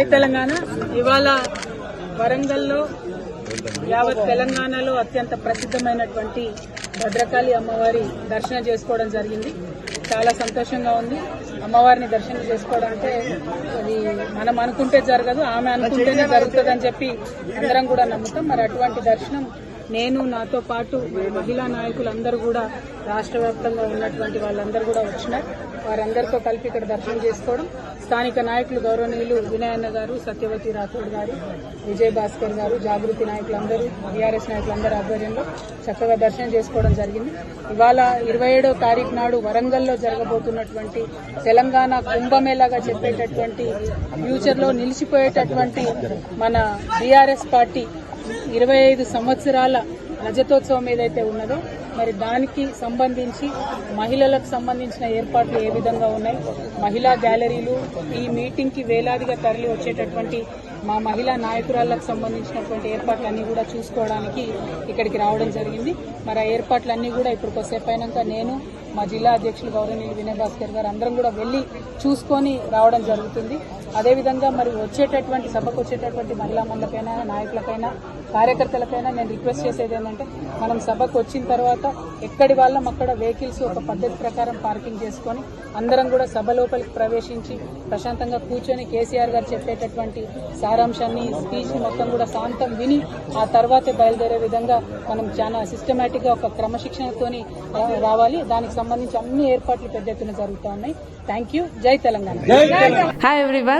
జై తెలంగాణ. ఇవాళ వరంగల్లో యావత్ తెలంగాణలో అత్యంత ప్రసిద్ధమైనటువంటి భద్రకాళి అమ్మవారి దర్శనం చేసుకోవడం జరిగింది. చాలా సంతోషంగా ఉంది. అమ్మవారిని దర్శనం చేసుకోవడం అంటే అది మనం అనుకుంటే జరగదు ఆమె అనుకుంటేనే జరుగుతుందని చెప్పి అందరం కూడా నమ్ముతాం. మరి అటువంటి దర్శనం నేను నాతో పాటు మహిళా నాయకులందరూ కూడా రాష్ట్ర వ్యాప్తంగా ఉన్నటువంటి వాళ్ళందరూ కూడా వచ్చినారు. వారందరితో కలిపి ఇక్కడ దర్శనం చేసుకోవడం. స్థానిక నాయకులు గౌరవనీయులు వినయన్న గారు సత్యవతి రాథోడ్ గారు విజయ్ భాస్కర్ గారు జాగృతి నాయకులందరూ బీఆర్ఎస్ నాయకులందరూ ఆధ్వర్యంలో చక్కగా దర్శనం చేసుకోవడం జరిగింది. ఇవాళ ఇరవై ఏడో తారీఖు నాడు వరంగల్లో జరగబోతున్నటువంటి తెలంగాణ కుంభమేళాగా చెప్పేటటువంటి ఫ్యూచర్లో నిలిచిపోయేటటువంటి మన బీఆర్ఎస్ పార్టీ ఇరవై ఐదు సంవత్సరాల రజతోత్సవం ఏదైతే ఉన్నదో మరి దానికి సంబంధించి మహిళలకు సంబంధించిన ఏర్పాట్లు ఏ విధంగా ఉన్నాయి? మహిళా గ్యాలరీలు ఈ మీటింగ్కి వేలాదిగా తరలి వచ్చేటటువంటి మా మహిళా నాయకురాళ్ళకు సంబంధించినటువంటి ఏర్పాట్లన్నీ కూడా చూసుకోవడానికి ఇక్కడికి రావడం జరిగింది. మరి ఆ ఏర్పాట్లన్నీ కూడా ఇప్పుడు కొద్దిసేపు అయినాక నేను మా జిల్లా అధ్యక్షులు గౌరవనీయులు వినయ్ భాస్కర్ గారు అందరం కూడా వెళ్ళి చూసుకొని రావడం జరుగుతుంది. అదేవిధంగా మరి వచ్చేటటువంటి సభకు వచ్చేటటువంటి మహిళా మండలకైనా నాయకులకైనా కార్యకర్తలకైనా నేను రిక్వెస్ట్ చేసేది ఏంటంటే మనం సభకు వచ్చిన తర్వాత ఎక్కడి వాళ్ళం అక్కడ వెహికల్స్ ఒక పద్ధతి ప్రకారం పార్కింగ్ చేసుకొని అందరం కూడా సభ లోపలికి ప్రవేశించి ప్రశాంతంగా కూర్చొని కేసీఆర్ గారు చెప్పేటటువంటి సారాంశాన్ని స్పీచ్ మొత్తం కూడా శాంతం విని ఆ తర్వాతే బయలుదేరే విధంగా మనం చాలా సిస్టమేటిక్గా ఒక క్రమశిక్షణతోని రావాలి. దానికి సంబంధించి అన్ని ఏర్పాట్లు పెద్ద ఎత్తున జరుగుతూ ఉన్నాయి. థ్యాంక్ యూ జై తెలంగాణ. Hi everyone